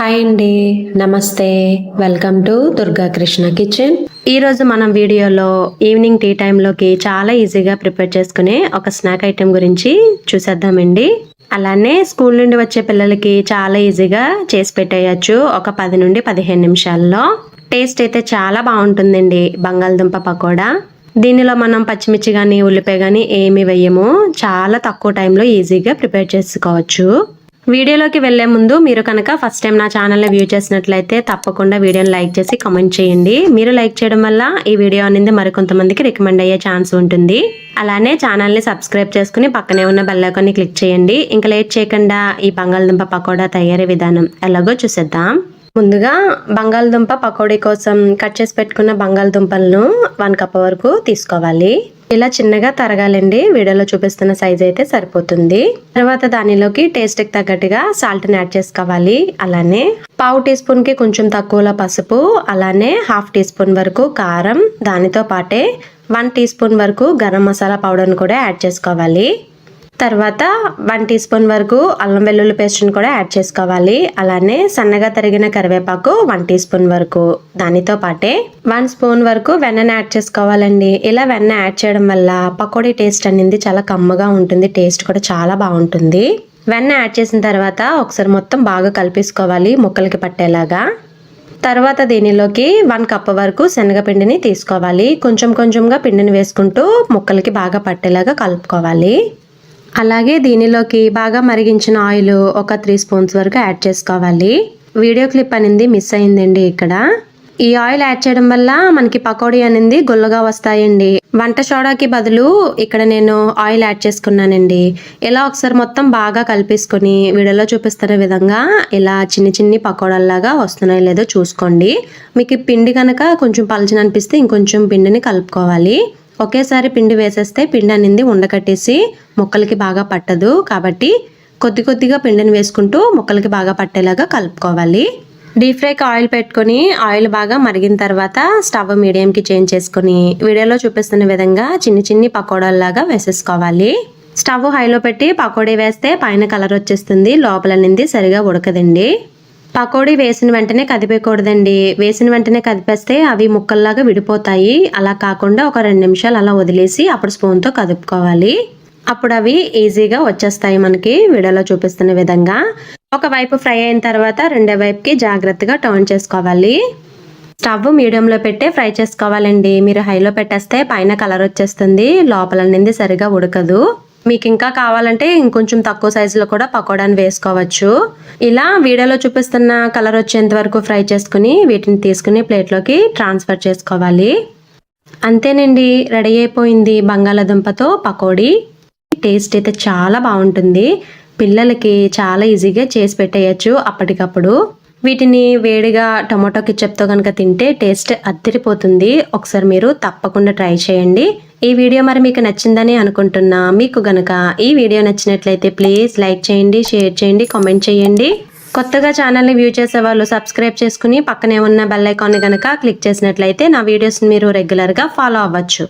Hi అండి నమస్తే. Welcome to Durga Krishna kitchen ఈరోజు మనం వీడియోలో ఈవినింగ్ టీ టైంలోకి చాలా ఈజీగా ప్రిపేర్ చేసుకునే ఒక స్నాక్ ఐటెం గురించి చూసేద్దామండి. అలానే స్కూల్ నుండి వచ్చే పిల్లలకి చాలా ఈజీగా చేసి పెట్టేయచ్చు ఒక పది నుండి పదిహేను నిమిషాల్లో. టేస్ట్ అయితే చాలా బాగుంటుందండి బంగాళదుంప పకోడా. దీనిలో మనం పచ్చిమిర్చి కానీ ఉల్లిపాయ కానీ ఏమి వేయము. చాలా తక్కువ టైంలో ఈజీగా ప్రిపేర్ చేసుకోవచ్చు. వీడియోలోకి వెళ్ళే ముందు మీరు కనుక ఫస్ట్ టైం నా ఛానల్ని వ్యూ చేసినట్లయితే తప్పకుండా వీడియోని లైక్ చేసి కామెంట్ చేయండి. మీరు లైక్ చేయడం వల్ల ఈ వీడియో అనేది మరికొంతమందికి రికమెండ్ అయ్యే ఛాన్స్ ఉంటుంది. అలానే ఛానల్ని సబ్స్క్రైబ్ చేసుకుని పక్కనే ఉన్న బెల్ క్లిక్ చేయండి. ఇంకా లేట్ చేయకుండా ఈ బంగాళదుంప పకోడా తయారీ విధానం ఎలాగో చూసేద్దాం. ముందుగా బంగాళదుంప పకోడీ కోసం కట్ చేసి పెట్టుకున్న బంగాళదుంపలను వన్ కప్ వరకు తీసుకోవాలి. ఇలా చిన్నగా తరగాలండి. వీడియోలో చూపిస్తున్న సైజ్ అయితే సరిపోతుంది. తర్వాత దానిలోకి టేస్ట్కి తగ్గట్టుగా సాల్ట్ని యాడ్ చేసుకోవాలి. అలానే పావు టీ స్పూన్కి కొంచెం తక్కువలో పసుపు అలానే హాఫ్ టీ స్పూన్ వరకు కారం దానితో పాటే వన్ టీ స్పూన్ వరకు గరం మసాలా పౌడర్ని కూడా యాడ్ చేసుకోవాలి. తర్వాత వన్ టీ స్పూన్ వరకు అల్లం వెల్లుల్లి పేస్ట్ని కూడా యాడ్ చేసుకోవాలి. అలానే సన్నగా తరిగిన కరివేపాకు వన్ టీ స్పూన్ వరకు. దానితో పాటే వన్ స్పూన్ వరకు వెన్నను యాడ్ చేసుకోవాలండి. ఇలా వెన్న యాడ్ చేయడం వల్ల పకోడీ టేస్ట్ అనేది చాలా కమ్మగా ఉంటుంది. టేస్ట్ కూడా చాలా బాగుంటుంది. వెన్న యాడ్ చేసిన తర్వాత ఒకసారి మొత్తం బాగా కలిపేసుకోవాలి ముక్కలకి పట్టేలాగా. తర్వాత దీనిలోకి వన్ కప్ వరకు శనగపిండిని తీసుకోవాలి. కొంచెం కొంచెంగా పిండిని వేసుకుంటూ ముక్కలకి బాగా పట్టేలాగా కలుపుకోవాలి. అలాగే దీనిలోకి బాగా మరిగించిన ఆయిల్ ఒక త్రీ స్పూన్స్ వరకు యాడ్ చేసుకోవాలి. వీడియో క్లిప్ అనేది మిస్ అయిందండి ఇక్కడ. ఈ ఆయిల్ యాడ్ చేయడం వల్ల మనకి పకోడీ అనేది గుల్లగా వస్తాయండి. వంట సోడాకి బదులు ఇక్కడ నేను ఆయిల్ యాడ్ చేసుకున్నానండి. ఇలా ఒకసారి మొత్తం బాగా కలిపేసుకొని వీడియోలో చూపిస్తున్న విధంగా ఇలా చిన్ని చిన్ని పకోడాల్లాగా వస్తున్నాయో లేదో చూసుకోండి. మీకు పిండి కనుక కొంచెం పలచని అనిపిస్తే ఇంకొంచెం పిండిని కలుపుకోవాలి. ఒకేసారి పిండి వేసేస్తే పిండి అనేది ఉండకట్టేసి ముక్కలకి బాగా పట్టదు. కాబట్టి కొద్ది కొద్దిగా పిండిని వేసుకుంటూ ముక్కలకి బాగా పట్టేలాగా కలుపుకోవాలి. డీప్ ఫ్రైకి ఆయిల్ పెట్టుకొని ఆయిల్ బాగా మరిగిన తర్వాత స్టవ్ మీడియంకి చేంజ్ చేసుకొని వీడియోలో చూపిస్తున్న విధంగా చిన్ని చిన్ని పకోడాల్లాగా వేసేసుకోవాలి. స్టవ్ హైలో పెట్టి పకోడీ వేస్తే పైన కలర్ వచ్చేస్తుంది లోపల నింది సరిగా ఉడకదండి. పకోడీ వేసిన వెంటనే కదిపేయకూడదండి. వేసిన వెంటనే కదిపేస్తే అవి ముక్కల్లాగా విడిపోతాయి. అలా కాకుండా ఒక రెండు నిమిషాలు అలా వదిలేసి అప్పుడు స్పూన్తో కదుపుకోవాలి. అప్పుడు అవి ఈజీగా వచ్చేస్తాయి మనకి వీడియోలో చూపిస్తున్న విధంగా. ఒక వైపు ఫ్రై అయిన తర్వాత రెండో వైపుకి జాగ్రత్తగా టర్న్ చేసుకోవాలి. స్టవ్ మీడియంలో పెట్టి ఫ్రై చేసుకోవాలండి. మీరు హైలో పెట్టేస్తే పైన కలర్ వచ్చేస్తుంది. లోపల నింది సరిగా ఉడకదు. మీకు ఇంకా కావాలంటే ఇంకొంచెం తక్కువ సైజులో కూడా పకోడాని వేసుకోవచ్చు. ఇలా వీడియోలో చూపిస్తున్న కలర్ వచ్చేంత వరకు ఫ్రై చేసుకుని వీటిని తీసుకుని ప్లేట్లోకి ట్రాన్స్ఫర్ చేసుకోవాలి. అంతేనండి రెడీ అయిపోయింది బంగాళాదుంపతో పకోడీ. టేస్ట్ అయితే చాలా బాగుంటుంది. పిల్లలకి చాలా ఈజీగా చేసి పెట్టేయచ్చు అప్పటికప్పుడు. వీటిని వేడిగా టొమాటో కిచప్తో కనుక తింటే టేస్ట్ అద్దరిపోతుంది. ఒకసారి మీరు తప్పకుండా ట్రై చేయండి. ఈ వీడియో మరి మీకు నచ్చిందని అనుకుంటున్నా. మీకు గనక ఈ వీడియో నచ్చినట్లయితే ప్లీజ్ లైక్ చేయండి షేర్ చేయండి కామెంట్ చేయండి. కొత్తగా ఛానల్ని వ్యూ చేసే వాళ్ళు సబ్స్క్రైబ్ చేసుకుని పక్కనే ఉన్న బెల్ ఐకాన్ని కనుక క్లిక్ చేసినట్లయితే నా వీడియోస్ని మీరు రెగ్యులర్గా ఫాలో అవ్వచ్చు.